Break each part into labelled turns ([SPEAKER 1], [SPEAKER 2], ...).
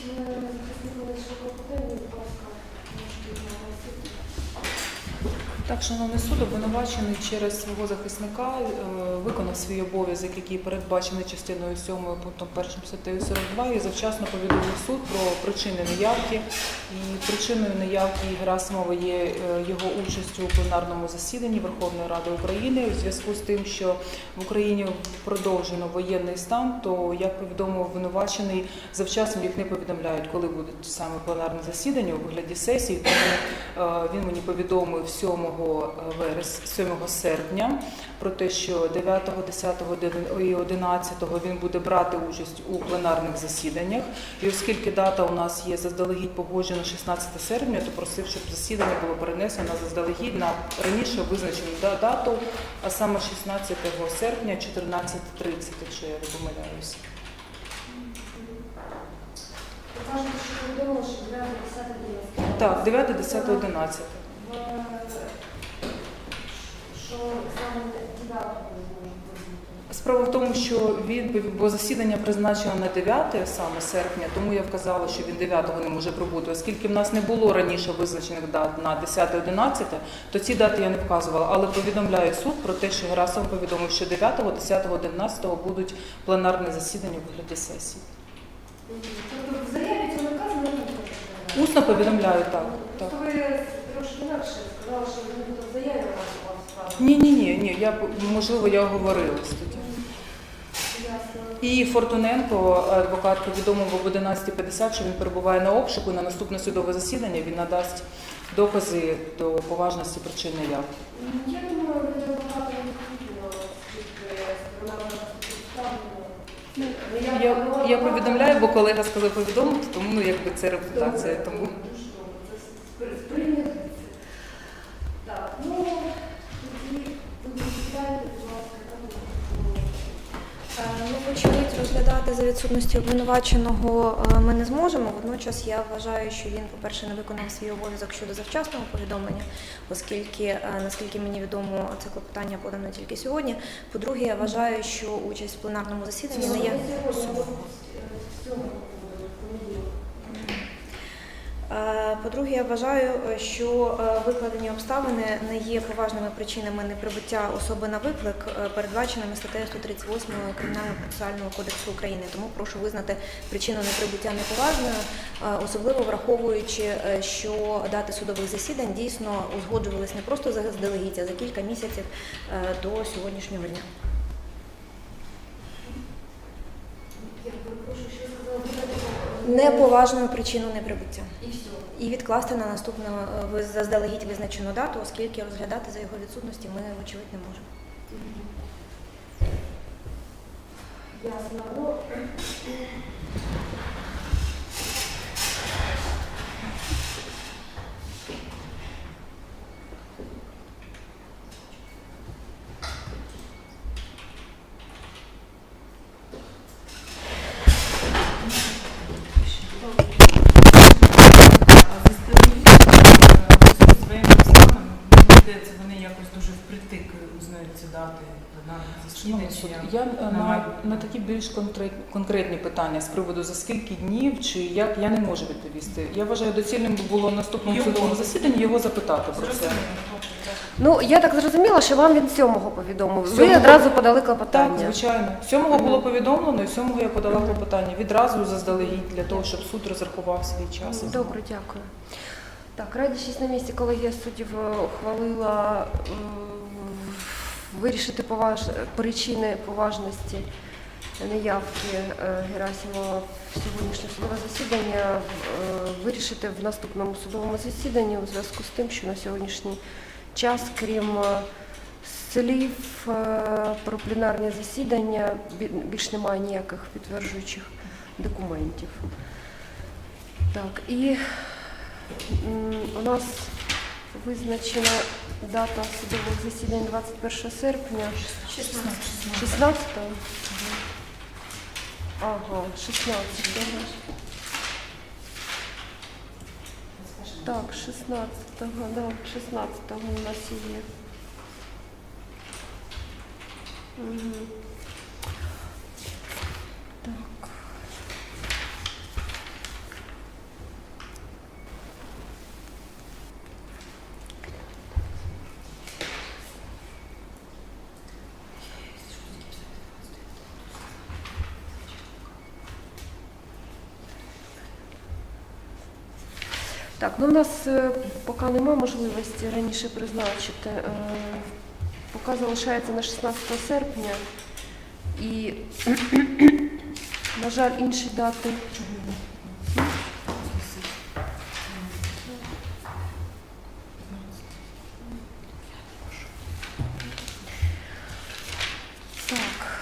[SPEAKER 1] е,
[SPEAKER 2] Так, шановний суд, обвинувачений через свого захисника е, виконав свій обов'язок, який передбачений частиною 7 пунктом 1 статтею 42 і завчасно повідомив суд про причини неявки. І причиною неявки Герасимова є е, його участь у пленарному засіданні Верховної Ради України у зв'язку з тим, що в Україні продовжено воєнний стан, то як повідомив обвинувачений, завчасно їх не повідомляють, коли буде саме пленарне засідання у вигляді сесії. Тому е, він мені повідомив 7 вересня, 7 серпня про те, що 9, 10 і 11 він буде брати участь у пленарних засіданнях. І оскільки дата у нас є заздалегідь погоджена 16 серпня, то просив, щоб засідання було перенесено заздалегідь на раніше визначену дату, а саме 16 серпня 14.30, якщо я не помиляюся.
[SPEAKER 1] Ви кажете, що повідомили, що 9 10 11
[SPEAKER 2] Так, 9, 10, 11.
[SPEAKER 1] В- Що саме 9 ви зможете бути?
[SPEAKER 2] Справа в тому, що він бо засідання призначено на 9 саме серпня, тому я вказала, що він 9 не може прибути. Оскільки в нас не було раніше визначених дат на 10-11, то ці дати я не вказувала. Але повідомляю суд про те, що Герасов повідомив, що 9, 10, 11 будуть пленарні засідання у вигляді сесії.
[SPEAKER 1] Тобто в заяві цього наказу не?
[SPEAKER 2] Усно повідомляю так. так.
[SPEAKER 1] Просто ви трошки інакше сказали, що ви не буде в заяві вас.
[SPEAKER 2] Ні, ні, ні, ні. Я можливо я оговорилась. І Фортуненко, адвокат, повідомив об 11.50, що він перебуває на обшуку. На наступне судове засідання він надасть докази до поважності причин неявки.
[SPEAKER 1] Я думаю.
[SPEAKER 2] Я, я повідомляю, бо колега сказав повідомити, тому ну якби це репутація. Тому
[SPEAKER 1] Це сприйняти. Так, ну, тоді тоді читайте, будь ласка, там.
[SPEAKER 3] Вочевидь, розглядати за відсутності обвинуваченого е, ми не зможемо. Водночас я вважаю, що він, по-перше, не виконав свій обов'язок щодо завчасного повідомлення, оскільки, е, наскільки мені відомо, це клопотання подано тільки сьогодні. По-друге, я вважаю, що участь в пленарному засіданні не є. По-друге, я вважаю, що е, викладені обставини не є поважними причинами неприбуття особи на виклик, е, передбаченими статтею 138 Кримінального процесуального кодексу України. Тому прошу визнати причину неприбуття неповажною, е, особливо враховуючи, що дати судових засідань дійсно узгоджувались не просто заздалегідь, а за кілька місяців до сьогоднішнього дня.
[SPEAKER 1] Я перепрошую, що ви сказали, давайте
[SPEAKER 3] Неповажною причиною неприбуття.
[SPEAKER 1] І
[SPEAKER 3] відкласти на наступну е, заздалегідь визначену дату, оскільки розглядати за його відсутності ми, вочевидь, не можемо.
[SPEAKER 1] Ясно. Ну,
[SPEAKER 4] А заздалегідь е, своїми обставинами, мені здається, вони дуже впритик узнають ці дати засідань.
[SPEAKER 2] я е,
[SPEAKER 4] на
[SPEAKER 2] на, на такі більш конкретні, питання з приводу за скільки днів чи як я не можу відповісти. Я вважаю, доцільним було наступному судовому засіданні його запитати про це.
[SPEAKER 5] Ну, я так зрозуміла, що вам він сьомого повідомив. Ви
[SPEAKER 2] Сьомого?
[SPEAKER 5] одразу подали
[SPEAKER 2] Так, звичайно. Сьомого було повідомлено, і сьомого я подала клопотання відразу заздалегідь для того, щоб суд розрахував свій час.
[SPEAKER 5] Добре, дякую. Так, радячись на місці, колегія суддів ухвалила е, вирішити поваж... причини поважності неявки е, Герасимова в сьогоднішнє судове засідання, е, вирішити в наступному судовому засіданні у зв'язку з тим, що на сьогоднішній час, крім слів про пленарні засідання, більш немає ніяких підтверджуючих документів. Так, і у нас визначена дата судових засідань 21 серпня. 16. Ага, 16. Так, 16-го, да, 16-го у нас є. Мгм. Так, ну у нас е, поки нема можливості раніше призначити. Е, Поки залишається на 16 серпня. І, на жаль, інші дати. Так,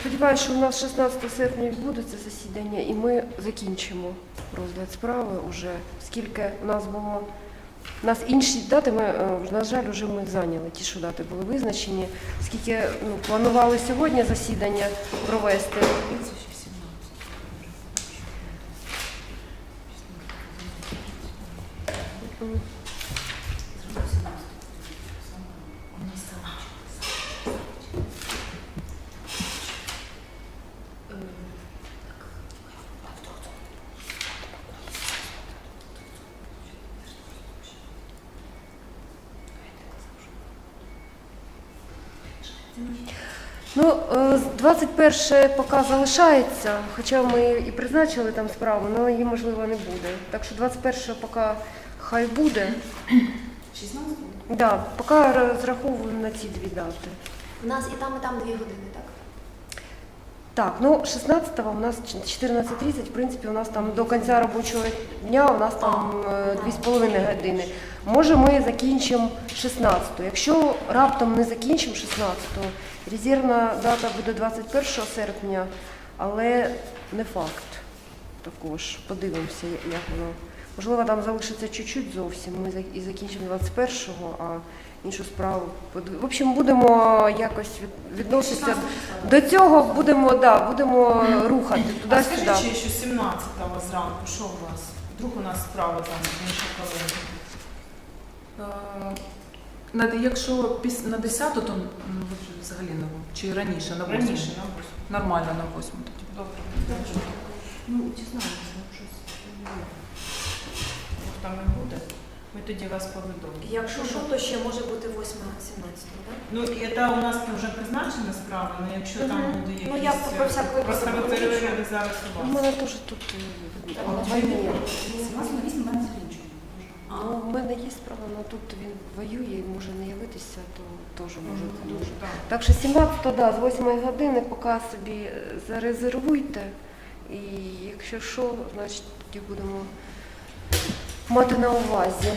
[SPEAKER 5] сподіваюся, що у нас 16 серпня відбудеться засідання, і ми закінчимо розгляд справи уже, скільки у нас було. У нас інші дати, ми, е, на жаль, вже ми зайняли ті, що дати були визначені, скільки ну, планували сьогодні засідання провести. Ну, е, з 21 поки залишається, хоча ми і призначили там справу, але її, можливо, не буде. Так що 21 поки хай буде.
[SPEAKER 4] 16
[SPEAKER 5] Да, поки розраховуємо на ці дві дати.
[SPEAKER 3] У нас і там, і там дві години, так?
[SPEAKER 5] Так, ну 16-го у нас 14.30, в принципі, у нас там до кінця робочого дня у нас там е, 2,5 години. Може, ми закінчимо 16-го. Якщо раптом не закінчимо 16-го, резервна дата буде 21 серпня, але не факт. Також подивимося, як воно. Можливо, там залишиться чуть-чуть зовсім. Ми і закінчимо 21-го, а іншу справу. В общем, будемо якось відноситися до цього будемо, да, будемо рухати туди-сюди.
[SPEAKER 4] скажіть, ще, що 17-го зранку, що у вас? Вдруг у нас справа там інша колега?
[SPEAKER 2] Е, на- Якщо піс- на 10, то взагалі не чи раніше на 8?
[SPEAKER 4] Раніше, на восьму.
[SPEAKER 2] Нормально на 8 тоді.
[SPEAKER 4] Добре. Ну, дізнаємося, ну щось. Там не буде. Ми тоді вас повідомимо.
[SPEAKER 3] Якщо що, то ще може бути 8-17, так?
[SPEAKER 4] Ну, і це у нас вже призначена справа, але якщо там буде якісь...
[SPEAKER 3] Ну, я про всяк випадок
[SPEAKER 4] Просто ви перевірили зараз у
[SPEAKER 5] У
[SPEAKER 4] вас.
[SPEAKER 5] мене теж тут е, війни. Ну, у мене є справа, але тут він воює і може не явитися, то теж може
[SPEAKER 4] бути
[SPEAKER 5] дуже.
[SPEAKER 4] Так.
[SPEAKER 5] Так що 17 да, з 8 години поки собі е, зарезервуйте. І якщо що, значить тоді будемо мати на увазі.